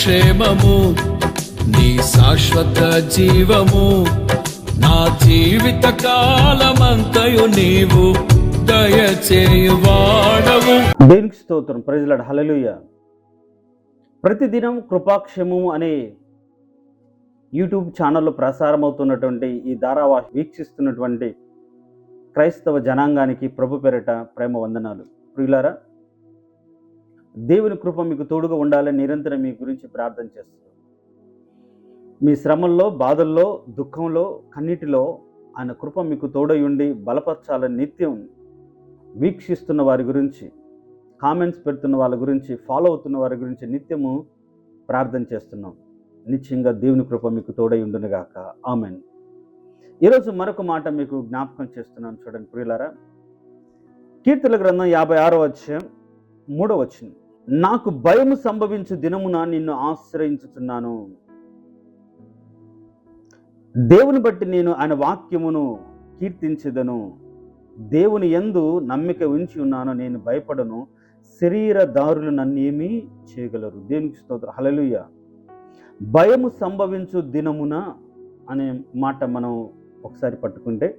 క్షేమము నీ శాశ్వత జీవము నా జీవిత కాలమంతయు నీవు దయచేయువాడవు దేవునికి స్తోత్రం. ప్రజలడు హలలుయ ప్రతిదినం కృపాక్షేమము అనే యూట్యూబ్ ఛానల్లో ప్రసారమవుతున్నటువంటి ఈ ధారావా వీక్షిస్తున్నటువంటి క్రైస్తవ జనాంగానికి ప్రభు పేరట ప్రేమ వందనాలు. ప్రియులారా దేవుని కృప మీకు తోడుగా ఉండాలని నిరంతరం మీ గురించి ప్రార్థన చేస్తున్నాను మీ శ్రమల్లో బాధల్లో దుఃఖంలో కన్నీటిలో ఆయన కృప మీకు తోడై ఉండి బలపరచాలని నిత్యం వీక్షిస్తున్న వారి గురించి కామెంట్స్ పెడుతున్న వాళ్ళ గురించి ఫాలో అవుతున్న వారి గురించి నిత్యము ప్రార్థన చేస్తున్నాం. నిత్యంగా దేవుని కృప మీకు తోడై ఉండునుగాక. ఆమెన్ ఈరోజు మరొక మాట మీకు జ్ఞాపకం చేస్తున్నాను చూడండి ప్రియులారా. కీర్తన గ్రంథం యాభై ఆరో అధ్యాయం మూడో వచ్చింది నాకు భయము సంభవించు దినమున నిన్ను ఆశ్రయించుచున్నాను. దేవుని బట్టి నేను ఆయన వాక్యమును కీర్తించదను. దేవుని ఎందు నమ్మిక ఉంచి ఉన్నాను నేను భయపడను. శరీరదారులు నన్నేమీ చేయగలరు. దేవునికి స్తోత్రం. హలలుయ భయము సంభవించు దినమున అనే మాట మనం ఒకసారి పట్టుకుంటే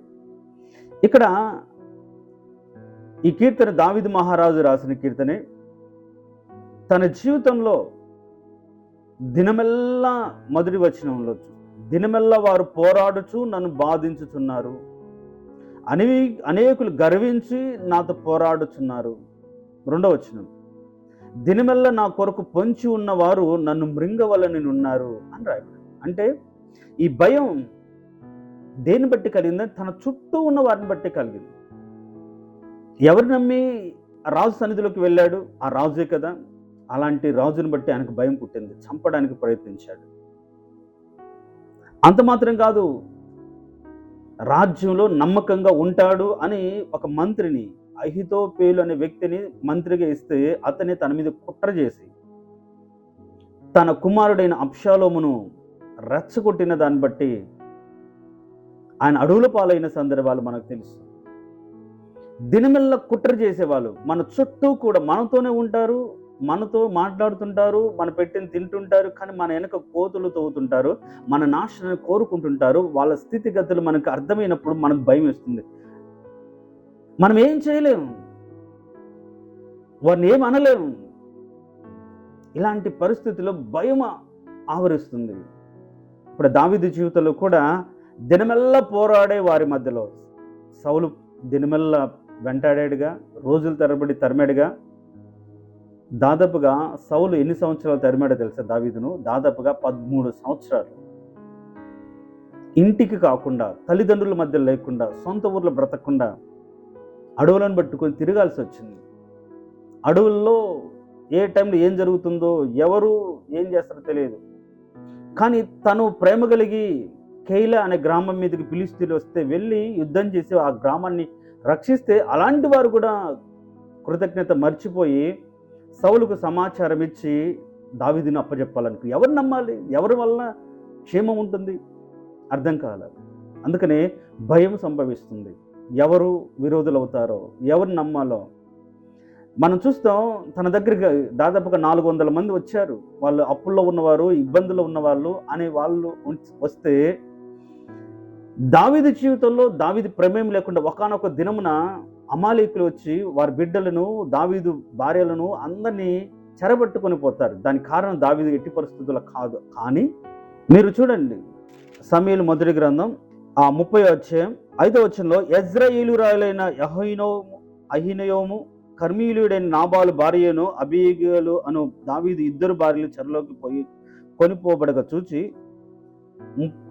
ఇక్కడ ఈ కీర్తన దావిదు మహారాజు రాసిన కీర్తనే తన జీవితంలో దినమెల్లా మొదటి వచనంలో దినమెల్లా వారు పోరాడుచు నన్ను బాధించుచున్నారు. అనే అనేకులు గర్వించి నాతో పోరాడుచున్నారు. రెండవ వచనం. దినమెల్ల నా కొరకు పొంచి ఉన్నవారు నన్ను మృంగవలని ఉన్నారు అని రాయబడి అంటే ఈ భయం దేన్ని బట్టి కలిగిందని తన చుట్టూ ఉన్న వారిని బట్టి కలిగింది. ఎవరు నమ్మి రాజు సన్నిధిలోకి వెళ్ళాడు? ఆ రాజే కదా. అలాంటి రాజుని బట్టి ఆయనకు భయం పుట్టింది. చంపడానికి ప్రయత్నించాడు. అంత మాత్రం కాదు రాజ్యంలో నమ్మకంగా ఉంటాడు అని ఒక మంత్రిని అహితోపేలు అనే వ్యక్తిని మంత్రిగా ఇస్తే అతని తన మీద కుట్ర చేసి తన కుమారుడైన అప్షాలోమును రెచ్చగొట్టిన దాన్ని బట్టి ఆయన అడవుల పాలైన సందర్భాలు మనకు తెలుసు. దినమెల్ల కుట్ర చేసేవాళ్ళు మన చుట్టూ కూడా మనతోనే ఉంటారు మనతో మాట్లాడుతుంటారు మన పెట్టిన తింటుంటారు కానీ మన వెనక కోతులు తవ్వుతుంటారు మన నాశనాన్ని కోరుకుంటుంటారు వాళ్ళ స్థితిగతులు మనకు అర్థమైనప్పుడు మనకు భయం వేస్తుంది. మనం ఏం చేయలేము. వారిని ఏం అనలేము. ఇలాంటి పరిస్థితుల్లో భయం ఆవరిస్తుంది. ఇప్పుడు దావిది జీవితంలో కూడా దినమెల్ల పోరాడే వారి మధ్యలో సౌలు దినమెల్ల వెంటాడాడుగా రోజుల తరబడి తరిమాడుగా దాదాపుగా సౌలు ఎన్ని సంవత్సరాలు తరిమాడో తెలుసా దావీదును? దాదాపుగా పదమూడు సంవత్సరాలు. ఇంటికి కాకుండా తల్లిదండ్రుల మధ్య లేకుండా సొంత ఊర్లో బ్రతకకుండా అడవులను పట్టుకొని తిరగాల్సి వచ్చింది. అడవుల్లో ఏ టైంలో ఏం జరుగుతుందో ఎవరు ఏం చేస్తారో తెలియదు. కానీ తను ప్రేమ కలిగి కేయిల అనే గ్రామం మీదకి పిలిస్తీలు వస్తే వెళ్ళి యుద్ధం చేసి ఆ గ్రామాన్ని రక్షిస్తే అలాంటి వారు కూడా కృతజ్ఞత మర్చిపోయి సౌలుకు సమాచారం ఇచ్చి దావిదిని అప్పచెప్పాలనుకు ఎవరు నమ్మాలి? ఎవరి వలన క్షేమం ఉంటుంది? అర్థం కాలేదు అందుకనే భయం సంభవిస్తుంది. ఎవరు విరోధులు అవుతారో ఎవరు నమ్మాలో. మనం చూస్తాం తన దగ్గరికి దాదాపుగా నాలుగు వందల మంది వచ్చారు. వాళ్ళు అప్పుల్లో ఉన్నవారు ఇబ్బందుల్లో ఉన్నవాళ్ళు అనే వాళ్ళు వస్తే దావిది జీవితంలో దావిది ప్రమేయం లేకుండా ఒకనొక దినమున అమాలీకులు వచ్చి వారి బిడ్డలను దావీదు భార్యలను అందరినీ చెరబట్టుకొని పోతారు. దానికి కారణం దావీదు ఎట్టి పరిస్థితుల్లో కాదు. కానీ మీరు చూడండి. సమీలు మొదటి గ్రంథం ఆ ముప్పై అధ్యాయం ఐదో వచ్చంలో ఎజ్రాయిలురాయలైన యహోయినోము అహినయోము కర్మీయుడైన నాబాలు భార్యను అబీగలు అను దావీదు ఇద్దరు భార్యలు చెరలోకి పోయి కొనిపోబడగా చూచి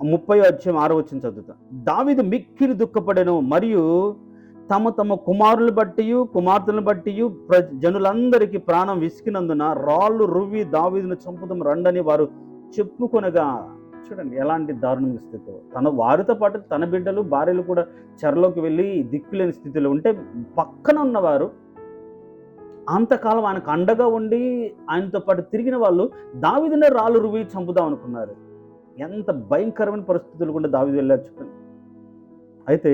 ముప్పై అధ్యాయం ఆరో వచ్చిన చదువుతా. దావీదు మిక్కిలి దుఃఖపడను మరియు తమ తమ కుమారులు బట్టి కుమార్తెలను బట్టి జనులందరికీ ప్రాణం విసికినందున రాళ్ళు రువ్వి దావీదును చంపుతాం రండని వారు చెప్పుకొనగా చూడండి ఎలాంటి దారుణ స్థితిలో తన వారితో పాటు తన బిడ్డలు భార్యలు కూడా చెరలోకి వెళ్ళి దిక్కులేని స్థితిలో ఉంటే పక్కన ఉన్నవారు అంతకాలం ఆయనకు అండగా ఉండి ఆయనతో పాటు తిరిగిన వాళ్ళు దావిదనే రాళ్ళు రువి చంపుదాం అనుకున్నారు. ఎంత భయంకరమైన పరిస్థితులు కూడా దావిది వెళ్ళారు చెప్పండి అయితే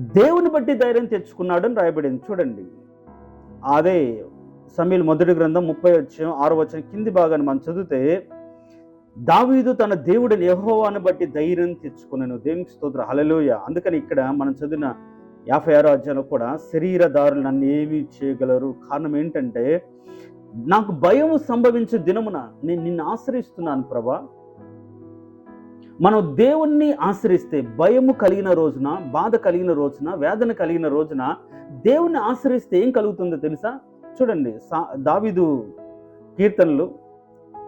దేవుని బట్టి ధైర్యం తెచ్చుకున్నాడు అని రాయబడింది. చూడండి. అదే సమీల్ మొదటి గ్రంథం ముప్పై వచ్చాం ఆరు వచ్చిన కింది భాగాన్ని మనం చదివితే దావీదు తన దేవుడిని యహోవాను బట్టి ధైర్యం తెచ్చుకున్నాను దేవునికి స్తోత్ర. హలలోయ అందుకని ఇక్కడ మనం చదివిన యాభై ఆరో అధ్యాయంలో కూడా శరీరదారులు నన్ను ఏమి చేయగలరు. కారణం ఏంటంటే నాకు భయం సంభవించే దినమున నేను నిన్ను ఆశ్రయిస్తున్నాను ప్రభా. మనం దేవుణ్ణి ఆశ్రయిస్తే భయము కలిగిన రోజున బాధ కలిగిన రోజున వేదన కలిగిన రోజున దేవుణ్ణి ఆశ్రయిస్తే ఏం కలుగుతుందో తెలుసా? చూడండి సా దావిదు కీర్తనలు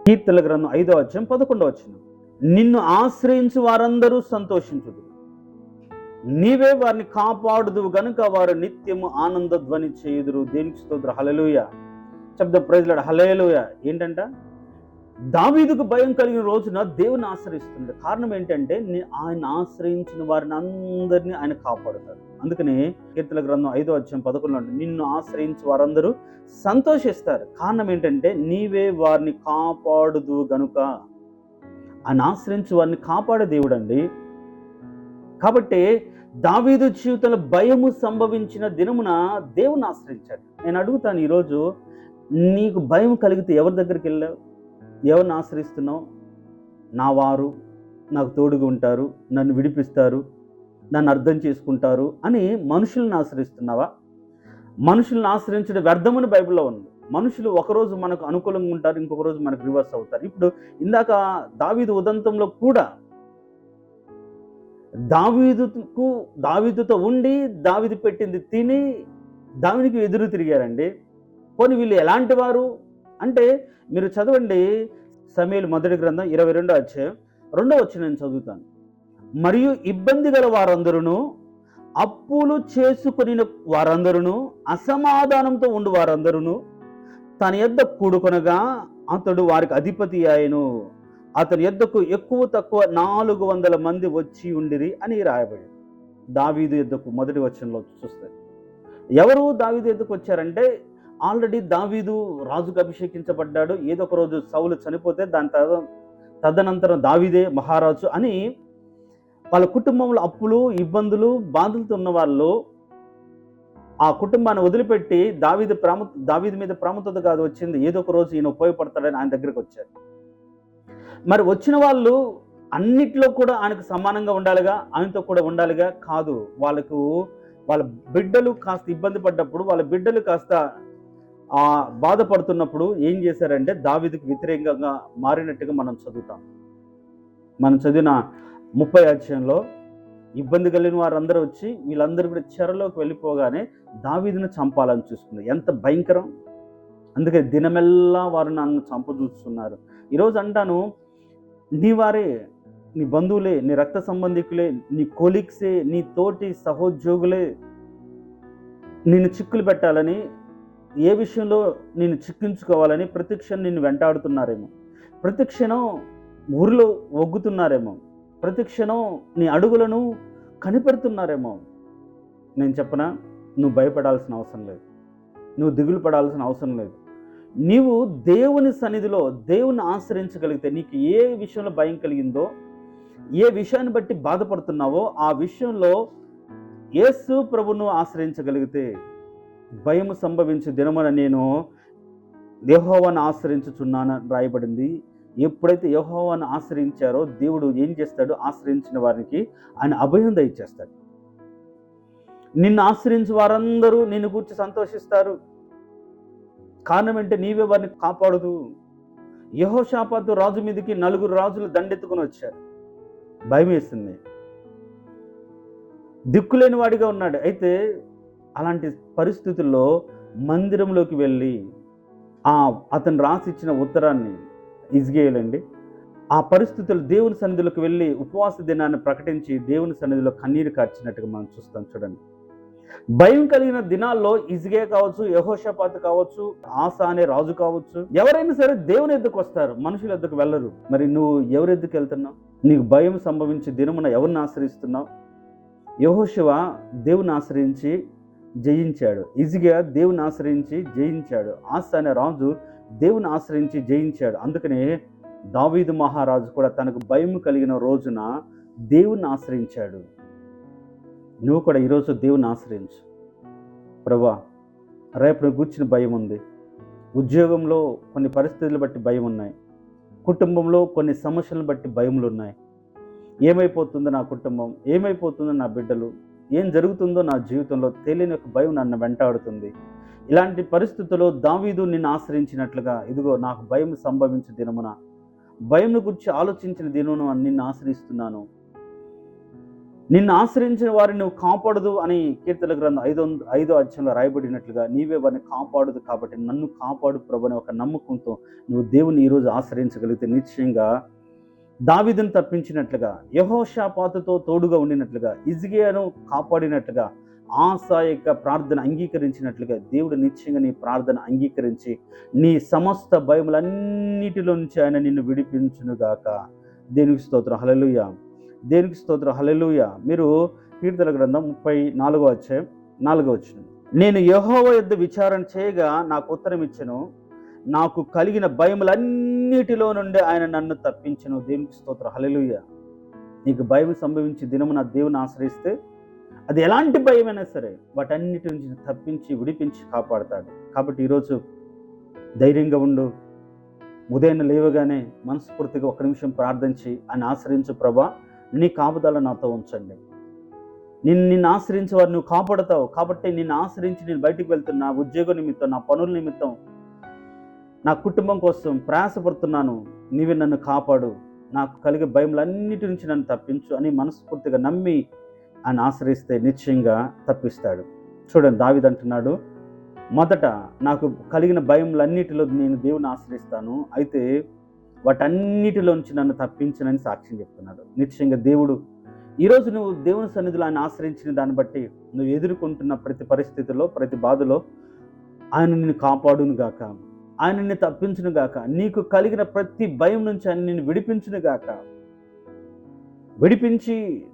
కీర్తన గ్రంథం ఐదో అధ్యాయం పదకొండో వచ్చిన నిన్ను ఆశ్రయించు వారందరూ సంతోషించుదు నీవే వారిని కాపాడుదు గనుక వారు నిత్యము ఆనంద ధ్వని చేయుదురు. దేనికి స్తోత్ర. హలలుయ శబ్ద ప్రజలాడు హలేలుయ ఏంటంట? దావీదుకు భయం కలిగిన రోజున దేవుని ఆశ్రయిస్తుంది కారణం ఏంటంటే ఆయన ఆశ్రయించిన వారిని అందరినీ ఆయన కాపాడుతాడు. అందుకనే కీర్తన గ్రంథం ఐదో అధ్యాయం పదకొండులో నిన్ను ఆశ్రయించి వారందరూ సంతోషిస్తారు. కారణం ఏంటంటే నీవే వారిని కాపాడుదు గనుక. ఆయన ఆశ్రయించి వారిని కాపాడే దేవుడు అండి కాబట్టి దావీదు జీవితంలో భయము సంభవించిన దినమున దేవుని ఆశ్రయించాడు. నేను అడుగుతాను ఈరోజు నీకు భయం కలిగితే ఎవరి దగ్గరికి వెళ్ళావు? ఎవరిని ఆశ్రయిస్తున్నావు? నా వారు నాకు తోడుగా ఉంటారు నన్ను విడిపిస్తారు నన్ను అర్థం చేసుకుంటారు అని మనుషులను ఆశ్రయిస్తున్నావా? మనుషులను ఆశ్రయించడం వ్యర్థమని బైబిల్లో ఉంది. మనుషులు ఒకరోజు మనకు అనుకూలంగా ఉంటారు ఇంకొక రోజు మనకు రివర్స్ అవుతారు. ఇప్పుడు ఇందాక దావీదు ఉదంతంలో కూడా దావీదుకు దావీదుతో ఉండి దావీదు పెట్టింది తిని దావినికి ఎదురు తిరిగారండి. పోనీ వీళ్ళు ఎలాంటి వారు? అంటే మీరు చదవండి సమీల్ మొదటి గ్రంథం ఇరవై రెండో అధ్యాయం రెండో వచ్చి నేను చదువుతాను. మరియు ఇబ్బంది గల వారందరూ అప్పులు చేసుకుని వారందరూ అసమాధానంతో ఉండు వారందరూ తన యొద్ద కూడుకొనగా అతడు వారికి అధిపతి ఆయను అతని యొద్దకు ఎక్కువ తక్కువ నాలుగు వందల మంది వచ్చి ఉండిరి అని రాయబడి దావీదు యొద్దకు మొదటి వచనంలో చూస్తే ఎవరు దావీదు ఎద్దుకు వచ్చారంటే ఆల్రెడీ దావీదు రాజుకు అభిషేకించబడ్డాడు. ఏదో ఒక రోజు సౌలు చనిపోతే దాని తద తదనంతరం దావీదే మహారాజు అని వాళ్ళ కుటుంబంలో అప్పులు ఇబ్బందులు బాధలతో ఉన్న వాళ్ళు ఆ కుటుంబాన్ని వదిలిపెట్టి దావీదు ప్రాము దావీదు మీద ప్రాముఖ్యత కాదు వచ్చింది. ఏదో ఒక రోజు ఈయన ఉపయోగపడతాడని ఆయన దగ్గరికి వచ్చారు. మరి వచ్చిన వాళ్ళు అన్నిట్లో కూడా ఆయనకు సమానంగా ఉండాలిగా ఆయనతో కూడా ఉండాలిగా కాదు. వాళ్ళకు వాళ్ళ బిడ్డలు కాస్త ఇబ్బంది పడ్డప్పుడు వాళ్ళ బిడ్డలు కాస్త ఆ బాధపడుతున్నప్పుడు ఏం చేశారంటే దావిదికి వ్యతిరేకంగా మారినట్టుగా మనం చదువుతాం. మనం చదివిన ముప్పై అధ్యాయంలో ఇబ్బంది కలిగిన వారందరూ వచ్చి వీళ్ళందరూ కూడా చెరలోకి వెళ్ళిపోగానే దావీదును చంపాలని చూసుకున్నారు ఎంత భయంకరం! అందుకే దినమెల్లా వారు నన్ను చంప చూస్తున్నారు ఈరోజు అంటాను నీ వారే నీ బంధువులే నీ రక్త సంబంధికులే నీ కొలీగ్సే నీ తోటి సహోద్యోగులే నిన్ను చిక్కులు పెట్టాలని ఏ విషయంలో నేను చిక్కించుకోవాలని ప్రతిక్షణం నిన్ను వెంటాడుతున్నారేమో. ప్రతిక్షణం ఊరిలో ఒగ్గుతున్నారేమో. ప్రతిక్షణం నీ అడుగులను కనిపెడుతున్నారేమో. నేను చెప్పనా? నువ్వు భయపడాల్సిన అవసరం లేదు. నువ్వు దిగులు పడాల్సిన అవసరం లేదు. నీవు దేవుని సన్నిధిలో దేవుని ఆశ్రయించగలిగితే నీకు ఏ విషయంలో భయం కలిగిందో ఏ విషయాన్ని బట్టి బాధపడుతున్నావో ఆ విషయంలో యేసు ప్రభును ఆశ్రయించగలిగితే భయము సంభవించే దినమున నేను యహోవాను ఆశ్రయించుచున్నాను రాయబడింది. ఎప్పుడైతే యహోవాను ఆశ్రయించారో దేవుడు ఏం చేస్తాడు? ఆశ్రయించిన వారికి ఆయన అభయం దయచేస్తాడు. నిన్ను ఆశ్రయించే వారందరూ నిన్ను గురించి సంతోషిస్తారు. కారణం అంటే నీవే వారిని కాపాడదు యహోషాపాతు రాజు మీదకి నలుగురు రాజులు దండెత్తుకుని వచ్చారు. భయం వేసింది దిక్కులేని వాడిగా ఉన్నాడు. అయితే అలాంటి పరిస్థితుల్లో మందిరంలోకి వెళ్ళి ఆ అతను రాసిచ్చిన ఉత్తరాన్ని ఇజ్గేయాలండి ఆ పరిస్థితులు దేవుని సన్నిధిలోకి వెళ్ళి ఉపవాస దినాన్ని ప్రకటించి దేవుని సన్నిధిలో కన్నీరు కార్చినట్టుగా మనం చూస్తాం చూడండి. భయం కలిగిన దినాల్లో ఇజ్గే కావచ్చు యహోషపాత్ కావచ్చు ఆశ అనే రాజు కావచ్చు ఎవరైనా సరే దేవుని ఎద్దుకు వస్తారు మనుషుల ఎద్దుకు వెళ్ళరు. మరి నువ్వు ఎవరి ఎద్దుకు వెళ్తున్నావు? నీకు భయం సంభవించి దినమున ఎవరిని ఆశ్రయిస్తున్నావు? యహోశివ దేవుని ఆశ్రయించి జయించాడు. ఈజీగా దేవుని ఆశ్రయించి జయించాడు. ఆశ అనే రాజు దేవుని ఆశ్రయించి జయించాడు. అందుకనే దావీదు మహారాజు కూడా తనకు భయం కలిగిన రోజున దేవుని ఆశ్రయించాడు. నువ్వు కూడా ఈరోజు దేవుని ఆశ్రయించు. ప్రభా రేపు నువ్వు కూర్చుని భయం ఉంది. ఉద్యోగంలో కొన్ని పరిస్థితులు బట్టి భయం ఉన్నాయి. కుటుంబంలో కొన్ని సమస్యలను బట్టి భయములు ఉన్నాయి. ఏమైపోతుందో నా కుటుంబం ఏమైపోతుందో నా బిడ్డలు ఏం జరుగుతుందో నా జీవితంలో తెలియని ఒక భయం నన్ను వెంటాడుతుంది. ఇలాంటి పరిస్థితుల్లో దావీదు నిన్ను ఆశ్రయించినట్లుగా ఇదిగో నాకు భయం సంభవించే దినమున భయం గురించి ఆలోచించిన దినమున నిన్ను ఆశ్రయిస్తున్నాను. నిన్ను ఆశ్రయించిన వారిని నువ్వు కాపాడదు అని కీర్తన గ్రంథం ఐదో ఐదో అధ్యాయంలో రాయబడినట్లుగా నీవే వారిని కాపాడదు కాబట్టి నన్ను కాపాడు ప్రభు అనే ఒక నమ్మకంతో నువ్వు దేవుని ఈరోజు ఆశ్రయించగలిగితే నిశ్చయంగా దావిదును తప్పించినట్లుగా యహోషాపాతుతో తోడుగా ఉండినట్లుగా ఇజ్గియాను కాపాడినట్లుగా ఆశ యొక్క ప్రార్థన అంగీకరించినట్లుగా దేవుడు నిశ్చయంగా నీ ప్రార్థన అంగీకరించి నీ సమస్త భయములన్నిటిలో నుంచి ఆయన నిన్ను విడిపించునుగాక. దేనికి స్తోత్రం. హలలుయ దేనికి స్తోత్రం. హలలుయ మీరు కీర్తన గ్రంథం ముప్పై నాలుగో వచ్చే నాలుగో వచ్చిన నేను యహోవ యుద్ధ విచారణ చేయగా నాకు ఉత్తరం ఇచ్చను నాకు కలిగిన భయములన్నీ అన్నిటిలో నుండి ఆయన నన్ను తప్పించను దేవునికి స్తోత్ర. హలలుయ నీకు భయం సంభవించి దినము నా దేవుని ఆశ్రయిస్తే అది ఎలాంటి భయమైనా సరే వాటన్నిటి నుంచి తప్పించి విడిపించి కాపాడతాడు. కాబట్టి ఈరోజు ధైర్యంగా ఉండు. ఉదయం లేవగానే మనస్ఫూర్తిగా ఒక నిమిషం ప్రార్థించి ఆయన ఆశ్రయించు ప్రభా. నీ కాపుదల నాతో ఉంచండి. నిన్ను నిన్ను ఆశ్రయించే వారు నువ్వు కాపాడతావు. కాబట్టి నిన్ను ఆశ్రయించి నేను బయటికి వెళ్తున్నా. నా ఉద్యోగ నిమిత్తం నా పనుల నిమిత్తం నా కుటుంబం కోసం ప్రయాసపడుతున్నాను. నీవే నన్ను కాపాడు. నాకు కలిగే భయములన్నిటి నుంచి నన్ను తప్పించు అని మనస్ఫూర్తిగా నమ్మి ఆయన ఆశ్రయిస్తే నిశ్చయంగా తప్పిస్తాడు. చూడండి దావిద్ అంటున్నాడు మొదట నాకు కలిగిన భయములన్నిటిలో నేను దేవుని ఆశ్రయిస్తాను. అయితే వాటన్నిటిలోంచి నన్ను తప్పించనని సాక్ష్యం చెప్తున్నాడు. నిశ్చయంగా దేవుడు ఈరోజు నువ్వు దేవుని సన్నిధిలో ఆయన ఆశ్రయించిన దాన్ని బట్టి నువ్వు ఎదుర్కొంటున్న ప్రతి పరిస్థితిలో ప్రతి బాధలో ఆయన నిన్ను కాపాడును గాక. ఆయన నిన్ను తప్పించును గాక. నీకు కలిగిన ప్రతి భయం నుంచి ఆయన నిన్ను విడిపించును గాక. విడిపించి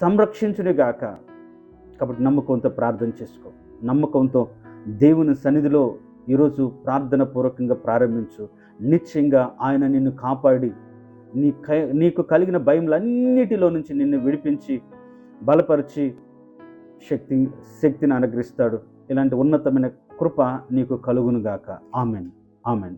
సంరక్షించును గాక. కాబట్టి నమ్మకంతో ప్రార్థన చేసుకో. నమ్మకంతో దేవుని సన్నిధిలో ఈరోజు ప్రార్థన పూర్వకంగా ప్రారంభించు. నిశ్చయంగా ఆయన నిన్ను కాపాడి నీ క- నీకు కలిగిన భయములన్నిటిలో నుంచి నిన్ను విడిపించి బలపరిచి శక్తి శక్తిని అనుగ్రహిస్తాడు. ఇలాంటి ఉన్నతమైన కృప నీకు కలుగునుగాక. ఆమెన్. ఆమెన్.